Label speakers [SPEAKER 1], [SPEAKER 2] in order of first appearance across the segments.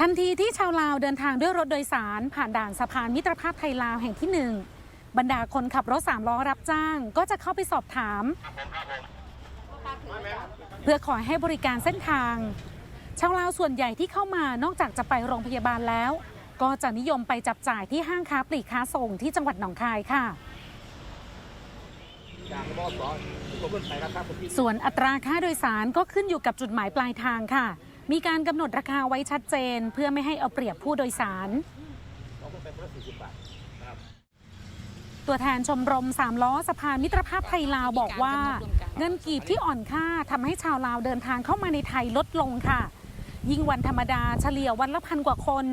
[SPEAKER 1] ทันทีที่ชาวลาวเดินทางด้วยรถโดยสาร ผ่านด่านสะพานมิตรภาพไทยลาวแห่งที่หนึ่งบรรดาคนขับรถสามล้อรับจ้าง ก็จะเข้าไปสอบถาม เพื่อขอให้บริการเส้นทาง ชาวลาวส่วนใหญ่ที่เข้ามานอกจากจะไปโรงพยาบาลแล้ว ก็จะนิยมไปจับจ่ายที่ห้างค้าปลีกค้าส่งที่จังหวัดหนองคายค่ะ ส่วนอัตราค่าโดยสารก็ขึ้นอยู่กับจุดหมายปลายทางค่ะ มีการกำหนดราคาไว้ชัดเจน เพื่อไม่ให้เอาเปรียบผู้โดยสาร ตัวแทนชมรมสามล้อสะพานมิตรภาพไทยลาวบอกว่า เงินกีบที่อ่อนค่าทำให้ชาวลาวเดินทางเข้ามาในไทยลดลงค่ะ ยิ่งวันธรรมดาเฉลี่ยวันละพันกว่าคน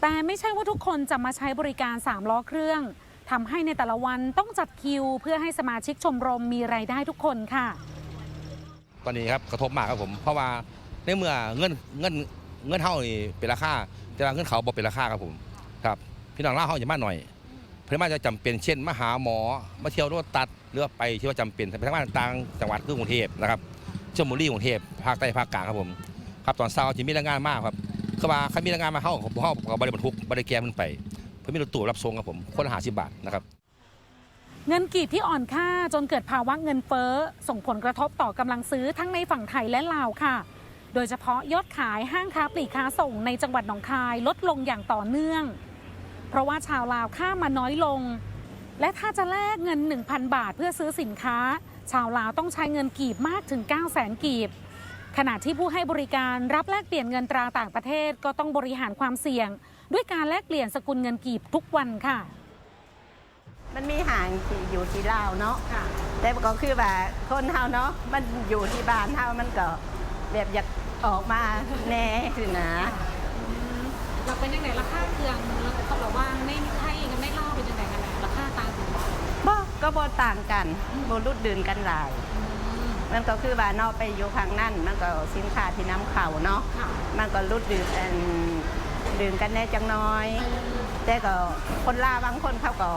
[SPEAKER 1] แต่ไม่ใช่ว่าทุกคนจะมาใช้บริการสามล้อเครื่องทำให้ในแต่ละวันต้องจัดคิว เพื่อให้สมาชิกชมรมมีรายได้ทุกคนค่ะ
[SPEAKER 2] ตอนนี้ครับกระทบมากครับผม เพราะว่า ในเมื่อเงินเงินเงินเท่านี่เป็นราคาแต่ว่าเงินเขาบอกเป็นราคาครับผมครับ พี่น้องเล่าเขาอย่ามาหน่อยเพื่อมาจะจำเป็นเช่นมาหาหมอมาเที่ยวรถตัดหรือว่าไปที่ว่าจำเป็นไปทำงานต่างจังหวัดคือกรุงเทพนะครับชลบุรีกรุงเทพภาคใต้ภาคกลางครับผมครับตอนเช้าจะมีแรงงานมากครับก็ว่าใครมีแรงงานมาเข้าเขาเขากับบริบททุกบริแกมันไป เพื่อมีรถตู้รับส่งครับผมคนหาสิบบาทนะครับ
[SPEAKER 1] เงินกีบที่อ่อนค่าจนเกิดภาวะเงินเฟ้อส่งผลกระทบต่อกำลังซื้อทั้งในฝั่งไทยและลาวค่ะ โดยเฉพาะยอดขายห้างค้าปลีกค้าส่งในจังหวัดหนองคายลดลงอย่างต่อเนื่อง เพราะว่าชาวลาวข้ามมาน้อยลง และถ้าจะแลกเงิน 1,000 บาทเพื่อซื้อสินค้า ชาวลาวต้องใช้เงินกีบมากถึง 9 0 0 0 0 0 กีบ ขณะที่ผู้ให้บริการรับแลกเปลี่ยนเงินตราต่างประเทศก็ต้องบริหารความเสี่ยง ด้วยการแลกเปลี่ยนสกุลเงินกีบทุกวันค่ะ
[SPEAKER 3] มันมีห่างที่อยู่ที่ลาวเนาะแต่ก็คือแบบคนเฮาเนาะมันอยู่ที่บ้านเฮามันก็ แบบอยากออกมาแน่สินะ
[SPEAKER 1] เราเป็นยังไงราคาเครื่องแล้วเขาบอกว่าในไทยกับในลาวเป็นยังไงกันราคาต่างกัน
[SPEAKER 3] บ่ก็บ่ต่างกันบ่รุดดื่นกันหลาย มันก็คือว่าเนอกไปอยู่ทางนั่นมันก็สินค้าที่น้ำเข่าเนาะ
[SPEAKER 1] ค่ะ
[SPEAKER 3] มันก็รุดดื่นกันดื่นกันแน่จังน้อย แต่ก็คนลาวบางคนเขาก็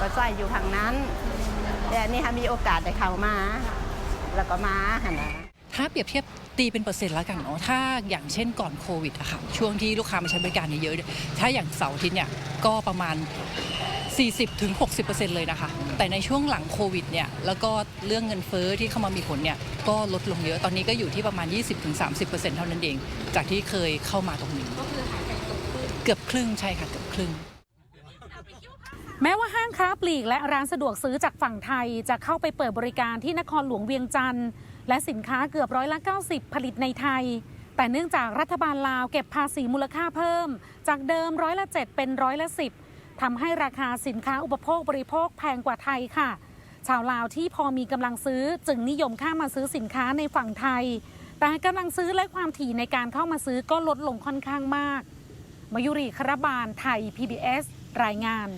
[SPEAKER 3] ก็ใส่อยู่ทางนั้น แต่อันนี้ค่ะมีโอกาสได้เข้ามา แล้วก็มาหั่นนะ
[SPEAKER 4] ถ้าเปรียบเทียบตีเป็นเปอร์เซ็นต์แล้วกันเนาะถ้าอย่างเช่นก่อนโควิดอะค่ะช่วงที่ลูกค้ามาใช้บริการเยอะๆเนี่ยถ้าอย่างเสาร์อาทิตย์เนี่ยก็ประมาณ 40-60%เลยนะคะ แต่ในช่วงหลังโควิดเนี่ยแล้วก็เรื่องเงินเฟ้อที่เข้ามามีผลเนี่ยก็ลดลงเยอะตอนนี้ก็อยู่ที่ประมาณ 20-30%เท่านั้นเอง จากที่เคยเข้ามาตรงนี้
[SPEAKER 1] ก็คือหายไปเกือบครึ่ง
[SPEAKER 4] เกือบครึ่งใช่ค่ะเกือบครึ่ง
[SPEAKER 1] แม้ว่าห้างค้าปลีกและร้านสะดวกซื้อจากฝั่งไทยจะเข้าไปเปิดบริการที่นครหลวงเวียงจันทร์ และสินค้าเกือบร้อยละ 90 ผลิตในไทย แต่เนื่องจากรัฐบาลลาวเก็บภาษีมูลค่าเพิ่ม จากเดิมร้อยละ 7 เป็นร้อยละ 10ทำให้ราคาสินค้าอุปโภคบริโภคแพงกว่าไทยค่ะ ชาวลาวที่พอมีกำลังซื้อจึงนิยมข้ามาซื้อสินค้าในฝั่งไทย แต่กำลังซื้อและความถี่ในการเข้ามาซื้อก็ลดลงค่อนข้างมากมายุรีคารบาลไทย PBS รายงาน